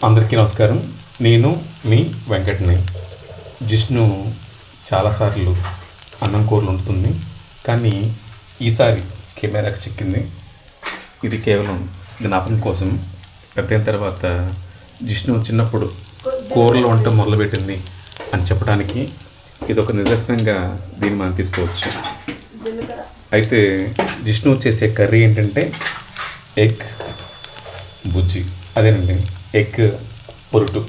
అందరికీ నమస్కారం. నేను మీ వెంకటనే. జిష్ణు చాలాసార్లు అన్నం కూరలు ఉంటుంది కానీ ఈసారి కెమెరాకి చిక్కింది. ఇది కేవలం జ్ఞాపకం కోసం. పెద్దయిన తర్వాత జిష్ణు చిన్నప్పుడు కూరలు వంట మొదలుపెట్టింది అని చెప్పడానికి ఇది ఒక నిదర్శనంగా దీన్ని మనం తీసుకోవచ్చు. అయితే జిష్ణు చేసే కర్రీ ఏంటంటే ఎగ్ బుజ్జి. అదేనండి. ఎగ్ పొరుటు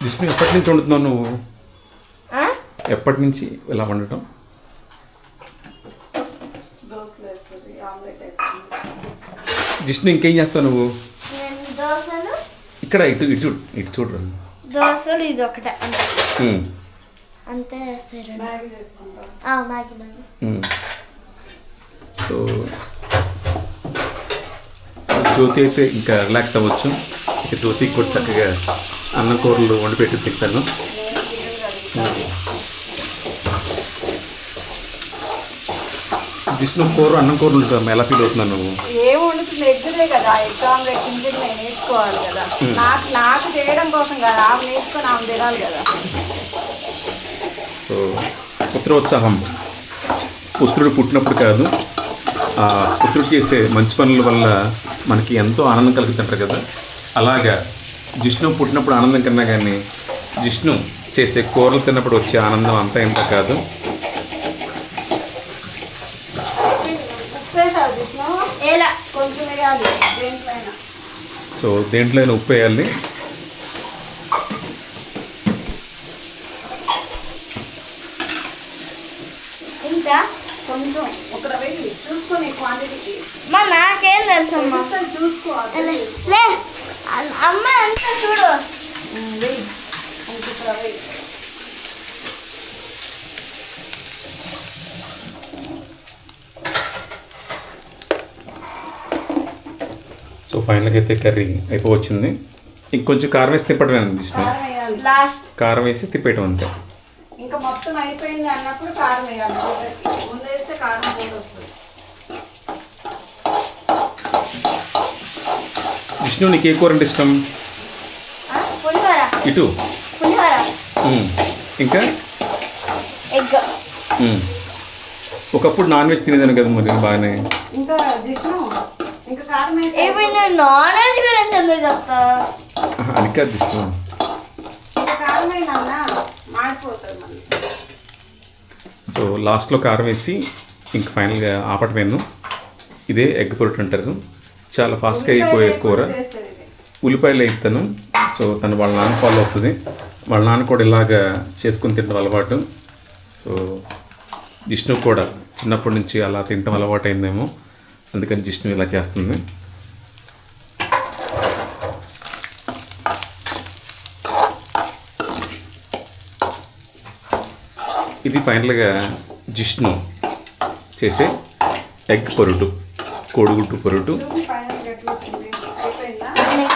విష్ణు ఎప్పటి నుంచి వండుతున్నావు నువ్వు? ఎప్పటి నుంచి ఇలా వండటం? జిష్ణు ఇంకేం చేస్తావు నువ్వు? ఇక్కడ ఇటు ఇటు ఇటు చూడరు. దోశలు ఇది ఒకటే అంతే చేస్తారు ఆ, Maggi Maggi. Um. So so Jyothi అయితే ఇంకా రిలాక్స్ అవ్వచ్చు. ఇక జ్యోతికి కూడా చక్కగా అన్నం కూరలు వండి పెట్టి తింటాను. జిష్ణు కూర అన్నం కూరలు ఉంటాం ఎలా ఫీల్ అవుతున్నావు నువ్వు? ఏం వండుతుంది? ఎగ్గుదే కదా ఎగ్ ఆమ్లెట్ ఇంటికి నేను నేర్చుకోవాలి కదా. నాకు నాకు చేయడం కోసం కదా ఆమె నేర్చుకొని ఆమె తినాలి కదా. సో పుత్రోత్సాహం. పుత్రుడు పుట్టినప్పుడు కాదు ఆ పుత్రుడు చేసే మంచి పనుల వల్ల మనకి ఎంతో ఆనందం కలుగుతుంటారు కదా. అలాగా జిష్ణు పుట్టినప్పుడు ఆనందం కన్నా కానీ జిష్ణు చేసే కూరలు తిన్నప్పుడు వచ్చే ఆనందం అంతా ఇంత కాదు. సో దేంట్లో ఉప్పు వేయాలి ఇంకా కొంచెం ఒక వెయ్యి చూసుకొని క్వాంటిటీకి మా నాకేం తెలుసు అమ్మా చూసుకో లే, లే అ- అమ్మ అంత చూడు. ఇంకొక సో ఫైనల్గా అయితే కర్రీ అయిపోవచ్చింది. ఇంకొంచెం కారం వేసి తిప్పడం జిష్ణు కారం వేయాలి. లాస్ట్ కారం వేసి తిప్పేయటం అంతే. ఇంకా మొత్తం అయిపోయింది అన్నప్పుడు కారం వేయాలి. కారం వస్తుంది విష్ణు నీకు ఏ కూర అంటే ఇష్టం? పులిహోర. ఇటు? పులిహోర. ఇంకా? ఎగ్. ఒకప్పుడు నాన్ వెజ్ తినేదాన్ని కదా మరి బాగానే. ఇంకా విష్ణు ఇంకా కారం వేసి ఇప్పుడు నువ్వు నాన్ వెజ్ గురించి ఎందుకు చెప్తావు ఆహా, అది కాదు విష్ణు. ఇంకా కారం అయినా మాడిపోతుంది మళ్ళీ సో లాస్ట్లో కారం వేసి ఇంక ఫైనల్గా ఆపటమేను ఇదే ఎగ్ పొరటు అంటారు. చాలా ఫాస్ట్గా అయిపోయే కూర. ఉల్లిపాయలు వేస్తాను సో తను వాళ్ళ నాన్న ఫాలో అవుతుంది. వాళ్ళ నాన్న కూడా ఇలాగా చేసుకుని తినడం అలవాటు. సో జిష్ణు కూడా చిన్నప్పటి నుంచి అలా తినడం అలవాటు అయిందేమో. అందుకని జిష్ణు ఇలా చేస్తుంది. ఇది ఫైనల్గా జిష్ణు చేసే ఎగ్ పొరుటు కోడిగుడ్డు పొరుటు.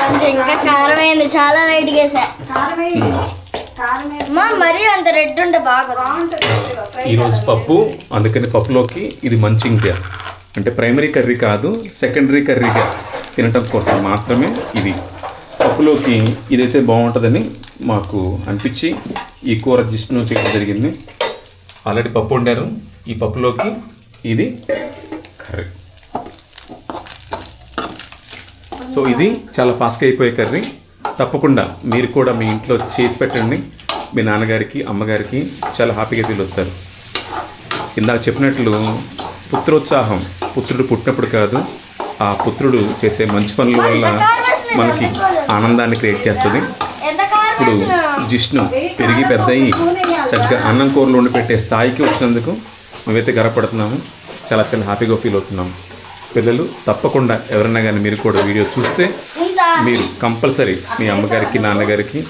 కొంచెం ఇంకా కారం అయింది చాలా వేసా. మరీ అంత రెడ్ ఉంటే బాగా ఈరోజు పప్పు అందుకని పప్పులోకి ఇది మంచి ఇంకా అంటే ప్రైమరీ కర్రీ కాదు సెకండరీ కర్రీగా తినటం కోసం మాత్రమే ఇది. పప్పులోకి ఇదైతే బాగుంటుందని మాకు అనిపించి ఈ కూర జిష్ణు చేయడం జరిగింది. ఆల్రెడీ పప్పు వండారు ఈ పప్పులోకి ఇది కర్రీ. సో ఇది చాలా ఫాస్ట్గా అయిపోయే కర్రీ. తప్పకుండా మీరు కూడా మీ ఇంట్లో చేసి పెట్టండి. మీ నాన్నగారికి అమ్మగారికి చాలా హ్యాపీగా ఫీల్ అవుతారు. ఇందాక చెప్పినట్లు పుత్రోత్సాహం పుత్రుడు పుట్టినప్పుడు కాదు ఆ పుత్రుడు చేసే మంచి పనుల వల్ల మనకి ఆనందాన్ని క్రియేట్ చేస్తుంది. ఇప్పుడు జిష్ణు పెరిగి పెద్దయి చక్కగా అన్నం కూరలు వండి పెట్టే స్థాయికి వచ్చినందుకు మేమైతే గర్వపడుతున్నాము. చాలా చాలా హ్యాపీగా ఫీల్ అవుతున్నాము పిల్లలు తప్పకుండా ఎవరైనా కానీ మీరు కూడా వీడియో చూస్తే మీరు కంపల్సరీ మీ అమ్మగారికి నాన్నగారికి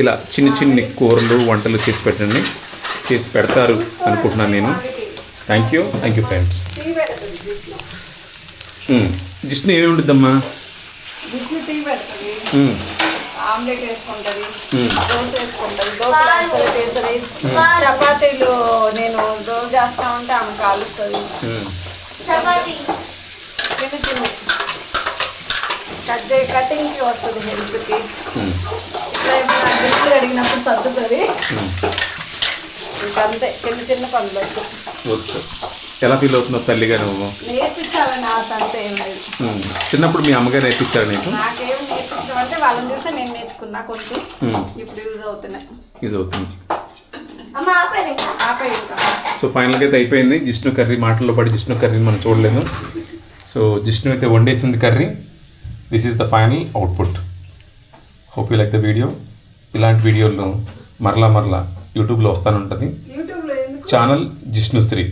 ఇలా చిన్న చిన్ని కూరలు వంటలు చేసి పెట్టండి. చేసి పెడతారు అనుకుంటున్నాను నేను. Thank you thank you friends Jishnu ఏమి ఉంటుందమ్మా ఆమ్లెట్ వేసుకుంటది. దోశ వేసుకుంటది దోశ వేస్తుంది చపాతీలు నేను రోజు చేస్తా ఉంటే ఆమె కాలుస్తుంది. చపాతి. చిన్న చిన్న కట్ కటింగ్కి వస్తుంది హెల్త్కి ఇట్లా ఏమైనా అడిగినప్పుడు సర్దుతుంది. ఇంకంతే చిన్న చిన్న పనులు వచ్చు ఎలా ఫీల్ అవుతున్నావు తల్లిగా నువ్వు? నేర్పించాలని ఆశ అంతే ఏం లేదు. చిన్నప్పుడు మీ అమ్మగారు నేర్పించారు నీకు? నాకేం వాళ్ళని చూస్తే నేను నేర్చుకున్నా కొంచెం. ఉమ్, ఇప్పుడు యూజ్ అవుతున్నాయి. ఇది అవుతుంది సో ఫైనల్గా అయితే అయిపోయింది. జిష్ణు కర్రీ మాటల్లో పడి జిష్ణు కర్రీని మనం చూడలేదు. సో జిష్ణు అయితే వండేసింది curry. This is the final output hope you like the video ఇలాంటి వీడియోలు మరలా మరలా యూట్యూబ్లో వస్తానుంటుంది. ఛానల్ జిష్ణుశ్రీ.